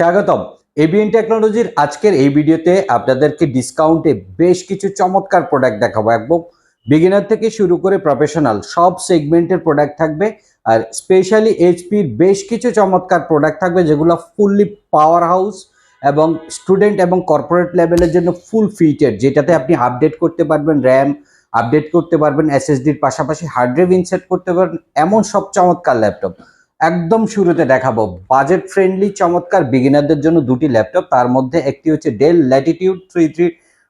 স্বাগতম। এবিএন টেকনোলজির আজকের এই ভিডিওতে আপনাদেরকে ডিসকাউন্টে বেশ কিছু চমৎকার প্রোডাক্ট দেখাবো। একদম বিগিনার থেকে শুরু করে প্রফেশনাল সব সেগমেন্টের প্রোডাক্ট থাকবে আর স্পেশালি এইচপির বেশ কিছু চমৎকার প্রোডাক্ট থাকবে যেগুলো ফুললি পাওয়ার হাউস এবং স্টুডেন্ট এবং কর্পোরেট লেভেলের জন্য ফুল ফিটেড যেটাতে আপনি আপডেট করতে পারবেন র্যাম আপডেট করতে পারবেন এসএসডির পাশাপাশি হার্ড ড্রাইভ ইনসেট করতে পারবেন, এমন সব চমৎকার ল্যাপটপ একদম শুরুতে দেখাবো। বাজেট ফ্রেন্ডলি চমৎকার বিগিনারদের জন্য দুটি ল্যাপটপ তার মধ্যে একটি হচ্ছে Dell Latitude three three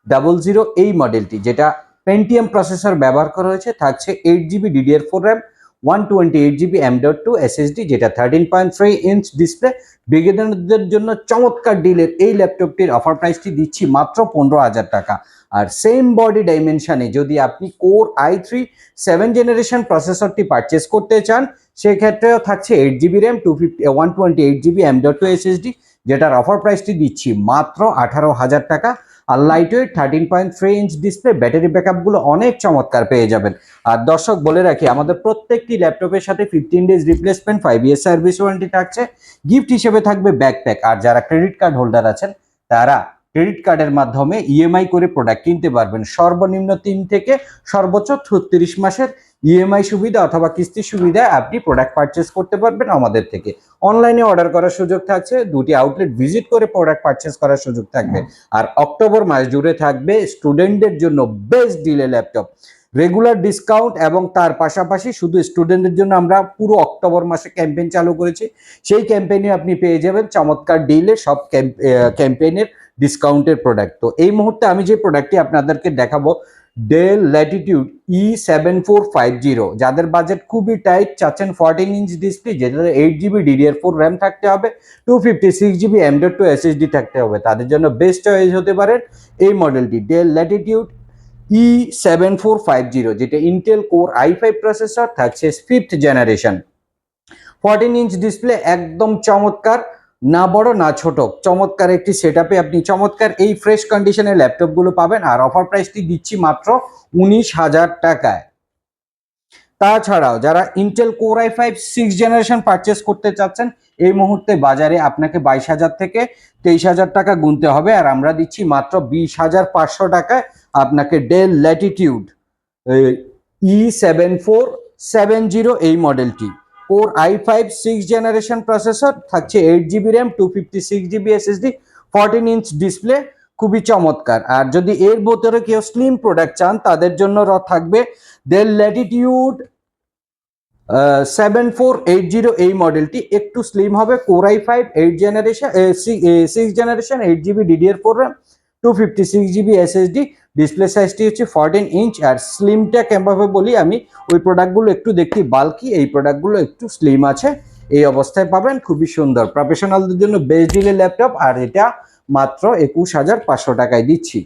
double zero এই মডেলটি যেটা পেন্টিএম প্রসেসর ব্যবহার করা হয়েছে, থাকছে eight GB DDR four RAM one twenty eight GB M two SSD যেটা thirteen point three inch display বিগিনারদের জন্য চমৎকার ডিলের এই ল্যাপটপটির অফার প্রাইসটি দিচ্ছি মাত্র পনেরো হাজার টাকা। আর সেম বডি ডাইমেনশনে যদি আপনি core I three seven generation প্রসেসরটি purchase করতে চান, সেক্ষেত্রেও থাকছে eight GB RAM two fifty one twenty eight GB M dot two SSD যেটার অফার প্রাইসটি দিচ্ছি মাত্র আঠারো হাজার টাকা। আর light weight thirteen point three inch display battery ব্যাকআপগুলো অনেক চমৎকার পেয়ে যাবেন। আর দর্শক, বলে রাখি, আমাদের প্রত্যেকটি ল্যাপটপের সাথে fifteen days replacement five year service warranty থাকছে। গিফট হিসেবে থাকবে ব্যাকপ্যাক আর যারা ক্রেডিট কার্ড হোল্ডার আছেন, তারা ক্রেডিট কার্ডের মাধ্যমে ইএমআই করে প্রোডাক্ট কিনতে পারবেন। সর্বনিম্ন তিন থেকে সর্বোচ্চ ছত্রিশ মাসের ইএমআই সুবিধা অথবা কিস্তির সুবিধায় আপনি প্রোডাক্ট পারচেস করতে পারবেন আমাদের থেকে। অনলাইনে অর্ডার করার সুযোগ থাকছে, দুটি আউটলেট ভিজিট করে প্রোডাক্ট পারচেস করার সুযোগ থাকবে। আর অক্টোবর মাস জুড়ে থাকবে স্টুডেন্টদের জন্য বেস্ট ডিলে ল্যাপটপ রেগুলার ডিসকাউন্ট এবং তার পাশাপাশি শুধু স্টুডেন্টদের জন্য আমরা পুরো অক্টোবর মাসে ক্যাম্পেইন চালু করেছি। সেই ক্যাম্পেইনে আপনি পেয়ে যাবেন চমৎকার ডিলে সব ক্যাম্পেইনের ডিসকাউন্টের প্রোডাক্ট তো এই মুহূর্তে আমি যে প্রোডাক্টটি আপনাদেরকে দেখাবো Dell Latitude E seven four five zero যাদের বাজেট খুবই টাইট চাচ্ছেন ফোরটিন ইঞ্চ ডিসপ্লে যেটাতে eight GB DDR four RAM থাকতে হবে two fifty six GB M dot two SSD থাকতে হবে। তাদের জন্য বেস্ট চয়েস হতে পারে এই মডেলটি Dell Latitude E seven four five zero যেটা Intel core i five processor থাকছে fifth generation fourteen inch display একদম চমৎকার না বড়, না ছোট। চমৎকার একটি সেট আপনি চমৎকার এই ফ্রেশ কন্ডিশনের ল্যাপটপগুলো পাবেন আর অফার প্রাইসটি দিচ্ছি মাত্র উনিশ হাজার টাকায়। তাছাড়াও যারা Intel core i five six generation purchase করতে চাচ্ছেন, এই মুহূর্তে বাজারে আপনাকে বাইশ হাজার থেকে তেইশ হাজার টাকা গুনতে হবে আর আমরা দিচ্ছি মাত্র বিশ হাজার পাঁচশো টাকায় আপনাকে Dell Latitude E seven four seven zero এই মডেলটি core i five six generation processor, থাকছে eight GB RAM, two fifty six GB SSD, fourteen inch display, খুবই চমৎকার। আর যদি এর ভিতরে কেউ স্লিম প্রোডাক্ট চান, তাদের জন্য র- থাকবে Dell Latitude seven four eight zero এই মডেলটি একটু স্লিম হবে core i five eight generation six generation eight GB DDR four RAM two fifty six GB SSD display সাইজটি হচ্ছে ফোরটিন ইঞ্চ আর স্লিমটা কেমনভাবে বলি আমি ওই প্রোডাক্টগুলো একটু দেখতে বাল্কি এই প্রোডাক্টগুলো একটু স্লিম আছে। এই অবস্থায় পাবেন, খুবই সুন্দর। প্রফেশনালদের জন্য বেস্ট ডিলের ল্যাপটপ আর এটা মাত্র একুশ হাজার পাঁচশো টাকায় দিচ্ছি।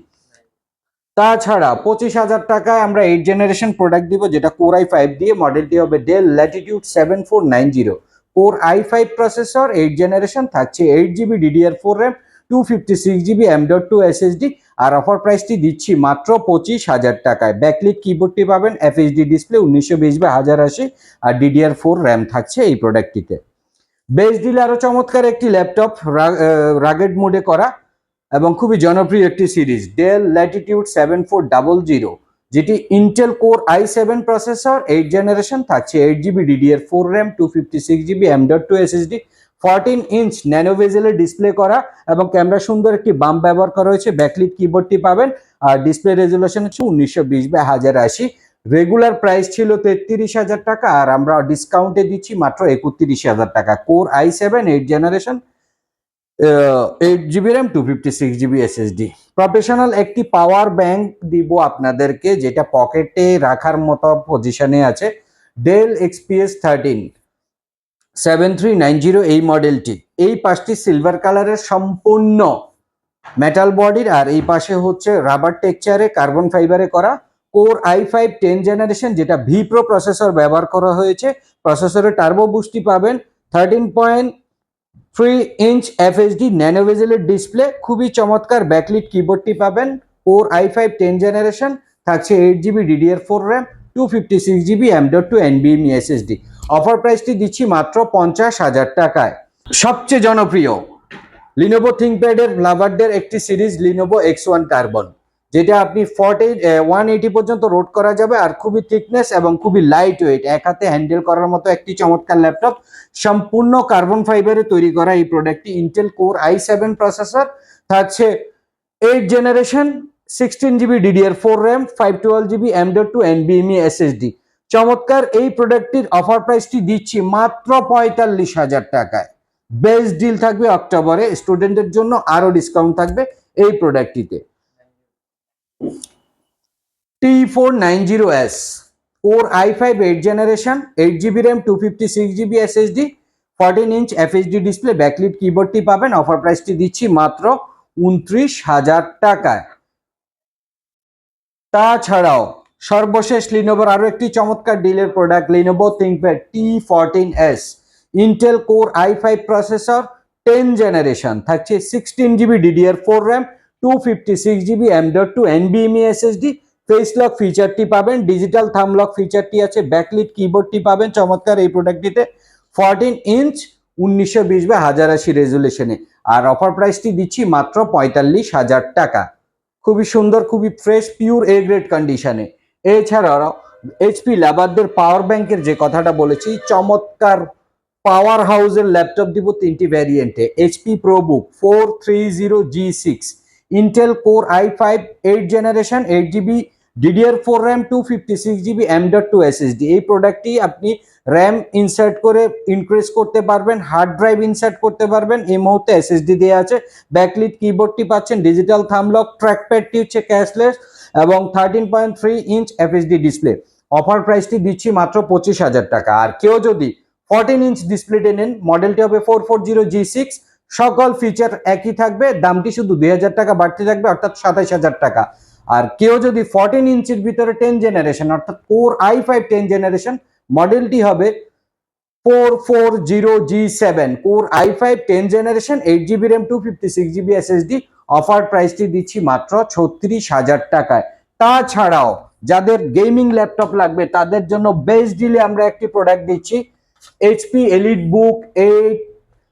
তাছাড়া পঁচিশ হাজার টাকায় আমরা এইট জেনারেশন প্রোডাক্ট দিব, যেটা কোর আই ফাইভ দিয়ে মডেলটি হবে Dell Latitude seven four nine zero core i five processor eight generation থাকছে eight GB DDR four RAM two fifty six GB M dot two SSD আর offer প্রাইসটি দিচ্ছি মাত্র পঁচিশ হাজার টাকায়। ব্যাকলিট কিবোর্ডটি পাবেন এফএইচডি ডিসপ্লে উনিশশো বিশ বা হাজার আশি আর ডিডিআর ফোর র্যাম থাকছে এই প্রোডাক্টটিতে বেস্ট ডিল আরও চমৎকার একটি ল্যাপটপ রাগেড মোডে করা এবং খুবই জনপ্রিয় একটি series Dell Latitude seven four double zero যেটি Intel core i seven processor eight generation থাকছে eight GB DDR four RAM two fifty six GB M dot two SSD fourteen inch ন্যানোভেজেলের display করা এবং ক্যামেরা সুন্দর একটি bump ব্যবহার করা হয়েছে backlit কিবোর্ডটি পাবেন। আর ডিসপ্লে রেজুলেশন হচ্ছে উনিশশো বিশ হাজার আশি। রেগুলার প্রাইস ছিল তেত্রিশ হাজার টাকা আর আমরা ডিসকাউন্টে দিচ্ছি মাত্র একত্রিশ হাজার টাকা। Core i seven eight generation eight GB RAM two fifty six GB SSD professional একটি পাওয়ার ব্যাংক দিব আপনাদেরকে, যেটা পকেটে রাখার মতো পজিশনে আছে। Dell XPS thirteen seven three nine zero এই মডেলটি এই পাশটি সিলভার কালারের সম্পূর্ণ মেটাল বডির আর এই পাশে হচ্ছে রাবার টেক্সচারে কার্বন ফাইবারে করা core i five ten generation যেটা ভি প্রো প্রসেসর ব্যবহার করা হয়েছে। প্রসেসরে টার্বো বুস্টি পাবেন thirteen point three inch FSD ন্যানোভেজেলের display খুবই চমৎকার ব্যাকলিট কিবোর্ডটি পাবেন core i five ten generation থাকছে eight GB DDR four RAM two fifty six GB M dot two এনবিএমই SSD offer প্রাইসটি দিচ্ছি মাত্র পঞ্চাশ হাজার টাকায়। সবচেয়ে জনপ্রিয় লিনোভো থিঙ্কপ্যাডের লাভারডের একটি series Lenovo X one carbon যেটা আপনি ফর্টি ওয়ান এইটি পর্যন্ত রোড করা যাবে আর খুবই থিকনেস এবং খুবই লাইট ওয়েট এক হাতে হ্যান্ডেল করার মতো একটি চমৎকার ল্যাপটপ সম্পূর্ণ কার্বন ফাইবারে তৈরি করা এই প্রোডাক্টটি Intel core i seven processor থাকছে eight generation sixteen GB DDR four RAM five twelve GB M dot two এনবিএমই SSD চমৎকার এই প্রোডাক্টটির অফার প্রাইসটি দিচ্ছি মাত্র পঁয়তাল্লিশ হাজার টাকায়। বেস্ট ডিল থাকবে অক্টোবরে স্টুডেন্টের জন্য আরও ডিসকাউন্ট থাকবে এই প্রোডাক্টটিতে T four nine zero S or i five eight generation eight GB RAM two fifty six GB SSD fourteen inch FSD display backlit কিবোর্ডটি পাবেন। অফার প্রাইসটি দিচ্ছি মাত্র উনত্রিশ হাজার টাকায়। তাছাড়াও সর্বশেষ লিনোভোর আরও একটি চমৎকার ডিলের product Lenovo ThinkPad T fourteen S Intel core i five processor ten generation থাকছে sixteen GB DDR four RAM two fifty six GB M dot two এনবিএমই SSD face lock ফিচারটি পাবেন ডিজিটাল থাম লক ফিচারটি আছে ব্যাকলিট কিবোর্ডটি পাবেন চমৎকার এই প্রোডাক্টটিতে fourteen inch উনিশশো বিশ বা হাজার আশি রেজুলেশনে আর অফার প্রাইসটি দিচ্ছি মাত্র পঁয়তাল্লিশ হাজার টাকা। খুবই সুন্দর, খুবই ফ্রেশ পিওর এ গ্রেড কন্ডিশনে এছাড়াও এইচপি ল্যাবারদের পাওয়ার ব্যাংকের যে কথাটা বলেছি, চমৎকার পাওয়ার হাউসের ল্যাপটপ দিব তিনটি ভ্যারিয়েন্টে HP ProBook four three zero G six Intel core i five eight generation eight GB DDR four RAM two fifty six GB M dot two SSD এই প্রোডাক্টটি আপনি র্যাম ইনসার্ট করে ইনক্রিজ করতে পারবেন হার্ড ড্রাইভ ইনসার্ট করতে পারবেন, এই মুহূর্তে এসএসডি দেওয়া আছে। ব্যাকলিট কিবোর্ডটি পাচ্ছেন ডিজিটাল থামলক ট্র্যাকপ্যাডটি হচ্ছে ক্যাশলেস এবং thirteen point three inch FSD display offer প্রাইসটি দিচ্ছি মাত্র পঁচিশ হাজার টাকা। আর কেউ যদি ফোরটিন ইঞ্চ ডিসপ্লেতে নেন মডেলটি হবে four four zero G six সকল ফিচার একই থাকবে, দামটি শুধু দুই হাজার টাকা বাড়তে থাকবে, অর্থাৎ সাতাইশ হাজার টাকা। আর কেউ যদি ফোরটিন ইঞ্চির ভিতরে টেন জেনারেশন অর্থাৎ core i five ten generation মডেলটি হবে four four zero G seven core i five ten generation eight GB RAM two fifty six GB SSD offer প্রাইসটি দিচ্ছি মাত্র ছত্রিশ হাজার টাকায়। তাছাড়াও যাদের গেমিং ল্যাপটপ লাগবে, তাদের জন্য বেস্ট ডিলে আমরা একটি প্রোডাক্ট দিচ্ছি HP elite book eight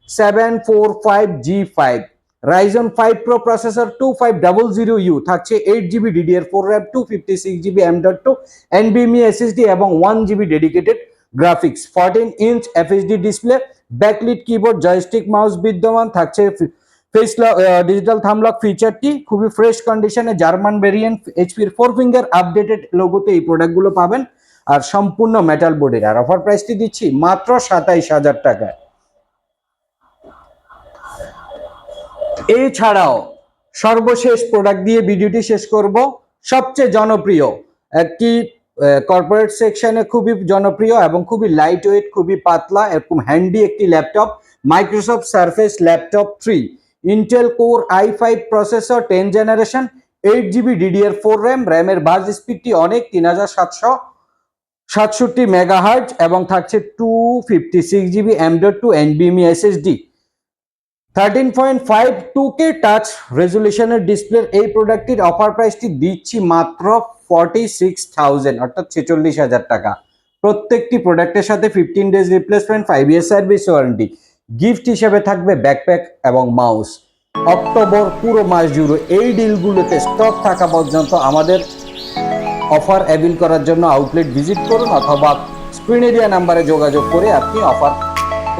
seven four five G five Ryzen five pro processor two five double zero U থাকছে eight GB DDR four RAM two fifty six GB M dot two এনবিএমই SSD এবং one GB dedicated graphics fourteen inch FHD display backlit keyboard joystick mouse বিদ্যমান, থাকছে face digital thumb lock ফিচারটি খুবই fresh কন্ডিশনে German variant এইচপির four finger updated লোগোতে এই প্রোডাক্টগুলো পাবেন। আর সম্পূর্ণ মেটাল বডির আর অফার প্রাইসটি দিচ্ছি মাত্র সাতাইশ হাজার টাকায়। এছাড়াও সর্বশেষ প্রোডাক্ট দিয়ে ভিডিওটি শেষ করব। সবচেয়ে জনপ্রিয় একটি কর্পোরেট সেকশনে খুবই জনপ্রিয় এবং খুবই লাইট ওয়েট খুবই পাতলা, এরকম হ্যান্ডি একটি laptop Microsoft Surface laptop three Intel core i five processor ten generation eight GB DDR four RAM র্যামের বাজ স্পিডটি অনেক, তিন হাজার সাতশো সাতষট্টি মেগাহার্জ এবং থাকছে two fifty six GB M dot two এনবিএমই SSD thirteen point five two K touch রেজুলেশনের ডিসপ্লের এই প্রোডাক্টটির অফার প্রাইসটি দিচ্ছি মাত্র ফর্টি সিক্স থাউজেন্ড অর্থাৎ ছেচল্লিশ হাজার টাকা। প্রত্যেকটি প্রোডাক্টের সাথে fifteen days replacement five year service warranty gift হিসেবে থাকবে ব্যাকপ্যাক এবং মাউস। অক্টোবর পুরো মাস জুড়ে এই ডিলগুলোতে স্টক থাকা পর্যন্ত আমাদের অফার অ্যাভিল করার জন্য আউটলেট ভিজিট করুন অথবা স্ক্রিনে দেওয়া নাম্বারে যোগাযোগ করে আপনি অফার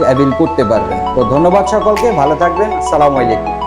অ্যাভিল করতে পারবেন। তো ধন্যবাদ সকলকে, ভালো থাকবেন সালাম আলাইকুম।